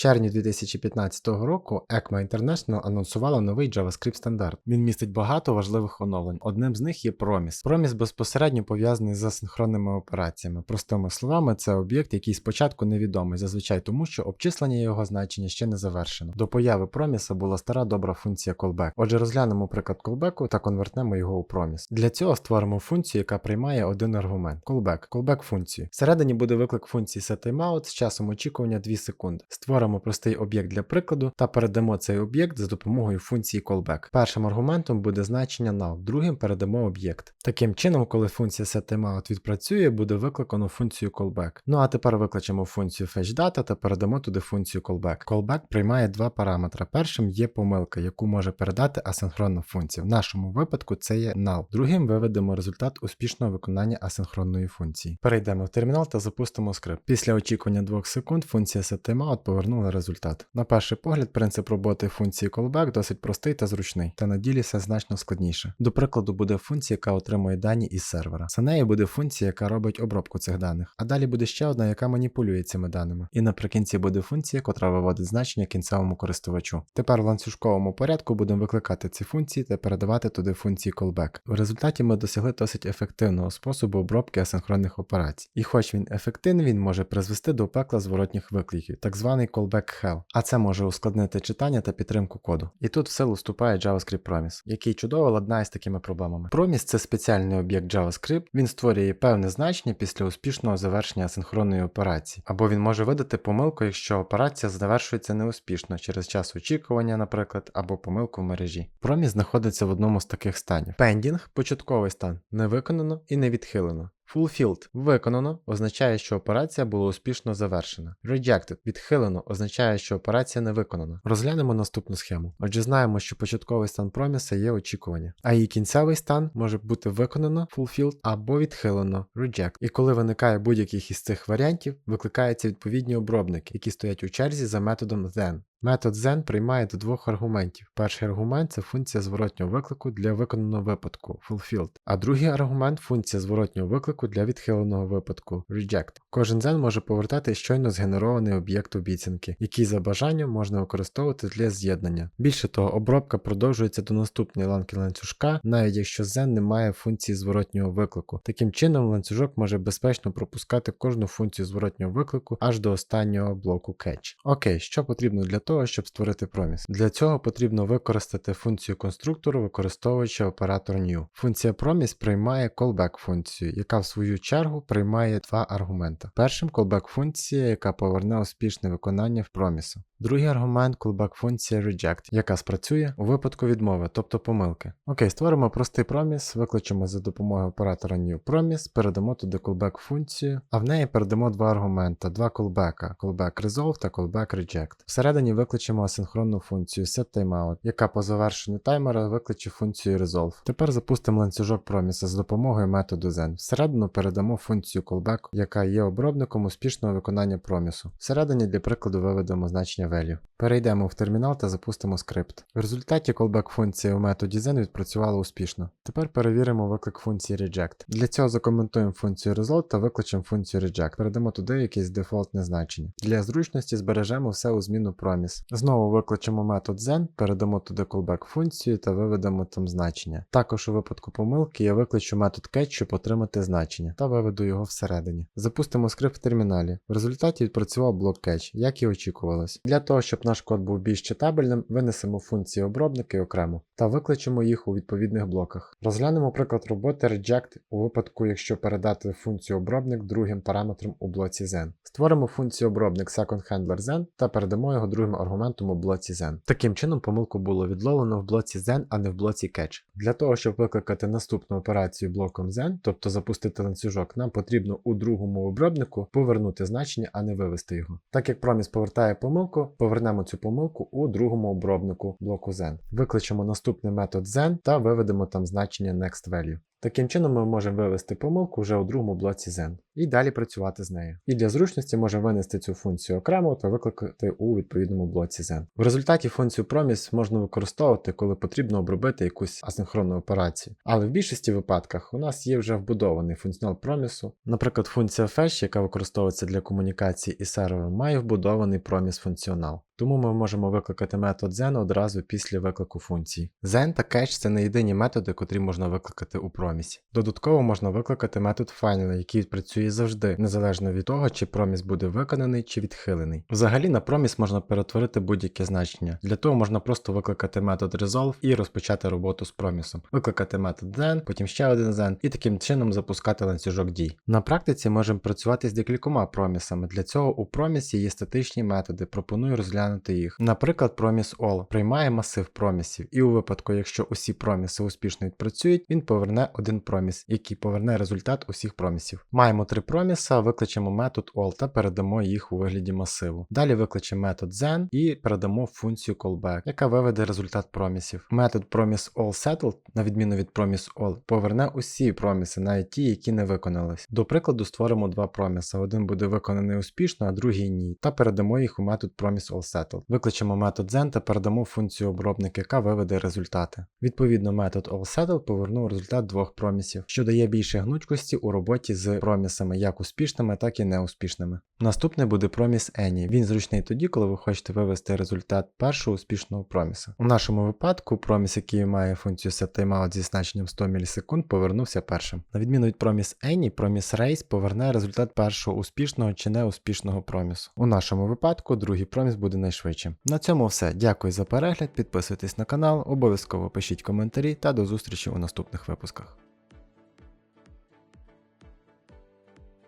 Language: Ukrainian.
червні 2015 року ECMA International анонсувала новий JavaScript стандарт. Він містить багато важливих оновлень. Одним з них є Promise. Promise безпосередньо пов'язаний з асинхронними операціями. Простими словами, це об'єкт, який спочатку невідомий, зазвичай тому, що обчислення його значення ще не завершено. До появи Promise була стара добра функція callback. Отже, розглянемо приклад callback та конвертнемо його у Promise. Для цього створимо функцію, яка приймає один аргумент callback, callback функцію. Всередині буде виклик функції setTimeout з часом очікування 2 секунди. Створимо простий об'єкт для прикладу та передамо цей об'єкт за допомогою функції callback. Першим аргументом буде значення null, другим передамо об'єкт. Таким чином, коли функція setTimeout відпрацює, буде викликано функцію callback. Ну а тепер викличемо функцію fetchData та передамо туди функцію callback. Callback приймає два параметри. Першим є помилка, яку може передати асинхронна функція. В нашому випадку це є null. Другим виведемо результат успішного виконання асинхронної функції. Перейдемо в термінал та запустимо скрипт. Після очікування 2 секунд функція setTimeout повернула результат. На перший погляд, принцип роботи функції callback досить простий та зручний, та на ділі все значно складніше. До прикладу, буде функція, яка отримує дані із сервера. За нею буде функція, яка робить обробку цих даних. А далі буде ще одна, яка маніпулює цими даними. І наприкінці буде функція, котра виводить значення кінцевому користувачу. Тепер в ланцюжковому порядку будемо викликати ці функції та передавати туди функції callback. В результаті ми досягли досить ефективного способу обробки асинхронних операцій. І хоч він ефективний, він може призвести до пекла зворотніх викликів, так званий callback hell. А це може ускладнити читання та підтримку коду. І тут в силу вступає JavaScript Promise, який чудово ладнає з такими проблемами. Promise це спеціальний об'єкт JavaScript, він створює певне значення після успішного завершення асинхронної операції, або він може видати помилку, якщо операція завершується неуспішно через час очікування, наприклад, або помилку в мережі. Promise знаходиться в одному з таких станів: Pending – початковий стан, не виконано і не відхилено. Fulfilled – виконано означає, що операція була успішно завершена. Rejected – відхилено означає, що операція не виконана. Розглянемо наступну схему. Отже, знаємо, що початковий стан проміса є очікування, а її кінцевий стан може бути виконано fulfilled або відхилено reject. І коли виникає будь-яких із цих варіантів, викликаються відповідні обробники, які стоять у черзі за методом then. Метод then приймає до двох аргументів. Перший аргумент це функція зворотнього виклику для виконаного випадку fulfilled, а другий аргумент функція зворотнього виклику для відхиленого випадку reject. Кожен then може повертати щойно згенерований об'єкт обіцянки, який за бажанням можна використовувати для з'єднання. Більше того, обробка продовжується до наступної ланки ланцюжка, навіть якщо then не має функції зворотнього виклику. Таким чином, ланцюжок може безпечно пропускати кожну функцію зворотнього виклику аж до останнього блоку catch. Окей, що потрібно для того, щоб створити проміс? Для цього потрібно використати функцію конструктору, використовуючи оператор new. Функція promise приймає callback функцію, яка в свою чергу приймає два аргумента. Першим callback функція, яка поверне успішне виконання в промісу. Другий аргумент callback функція reject, яка спрацює у випадку відмови, тобто помилки. Окей, створимо простий проміс, викличемо за допомогою оператора new promise, передамо туди callback функцію, а в неї передамо два аргумента, два callback, callback resolve та callback reject. Всередині викличемо асинхронну функцію setTimeout, яка по завершенню таймера викличе функцію resolve. Тепер запустимо ланцюжок проміса з допомогою методу then. Всередину передамо функцію callback, яка є обробником успішного виконання промісу. Всередині для прикладу виведемо значення value. Перейдемо в термінал та запустимо скрипт. В результаті callback функція у методі then відпрацювала успішно. Тепер перевіримо виклик функції reject. Для цього закоментуємо функцію result та викличемо функцію reject. Передамо туди якесь дефолтне значення. Для зручності збережемо все у зміну promise. Знову викличемо метод then, передамо туди callback функцію та виведемо там значення. Також у випадку помилки я викличу метод catch, щоб отримати значення, та виведу його всередині. Запустимо скрипт в терміналі. В результаті відпрацював блок catch, як і очікувалось. Для того, щоб наш код був більш читабельним, винесемо функції обробники окремо та викличемо їх у відповідних блоках. Розглянемо приклад роботи reject у випадку, якщо передати функцію обробник другим параметром у блоці then. Створимо функцію обробник secondhandler then та передамо його другим аргументом у блоці then. Таким чином помилку було відловлено в блоці then, а не в блоці catch. Для того, щоб викликати наступну операцію блоком then, тобто запустити ланцюжок, нам потрібно у другому обробнику повернути значення, а не вивести його. Так як проміс повертає помилку, повернемо цю помилку у другому обробнику блоку then. Викличемо наступний метод then та виведемо там значення next value. Таким чином ми можемо вивести помилку вже у другому блоці then. і далі працювати з нею. І для зручності можемо винести цю функцію окремо та викликати у відповідному блоці Zen. В результаті функцію Promise можна використовувати, коли потрібно обробити якусь асинхронну операцію. Але в більшості випадках у нас є вже вбудований функціонал Promise. Наприклад, функція Fetch, яка використовується для комунікації із сервером, має вбудований Promise функціонал. Тому ми можемо викликати метод Zen одразу після виклику функції. Zen та Catch це не єдині методи, котрі можна викликати у промісі. Додатково можна викликати метод Final, який працює завжди, незалежно від того, чи проміс буде виконаний чи відхилений. Взагалі на проміс можна перетворити будь-яке значення. Для того можна просто викликати метод Resolve і розпочати роботу з промісом. Викликати метод Zen, потім ще один Zen, і таким чином запускати ланцюжок дій. На практиці можемо працювати з декількома промісами. Для цього у промісі є статичні методи. Пропоную розглянути їх. Наприклад, Promise All приймає масив промісів, і у випадку, якщо усі проміси успішно відпрацюють, він поверне один проміс, який поверне результат усіх промісів. Маємо три проміса, викличемо метод all та передамо їх у вигляді масиву. Далі викличемо метод Zen і передамо функцію callback, яка виведе результат промісів. Метод promise all settled, на відміну від promise all, поверне усі проміси, навіть ті, які не виконались. До прикладу, створимо два проміса. Один буде виконаний успішно, а другий ні. Та передамо їх у метод promise all settled. Викличемо метод Zen та передамо функцію обробник, яка виведе результати. Відповідно, метод allSettle повернув результат двох промісів, що дає більше гнучкості у роботі з промісами як успішними, так і неуспішними. Наступний буде проміс Any. Він зручний тоді, коли ви хочете вивести результат першого успішного проміса. У нашому випадку проміс, який має функцію setTimeout зі значенням 100 мілісекунд, повернувся першим. На відміну від проміс Any, проміс Race поверне результат першого успішного чи неуспішного промісу. У нашому випадку другий проміс буде найшвидшим. На цьому все. Дякую за перегляд, підписуйтесь на канал, обов'язково пишіть коментарі та до зустрічі у наступних випусках.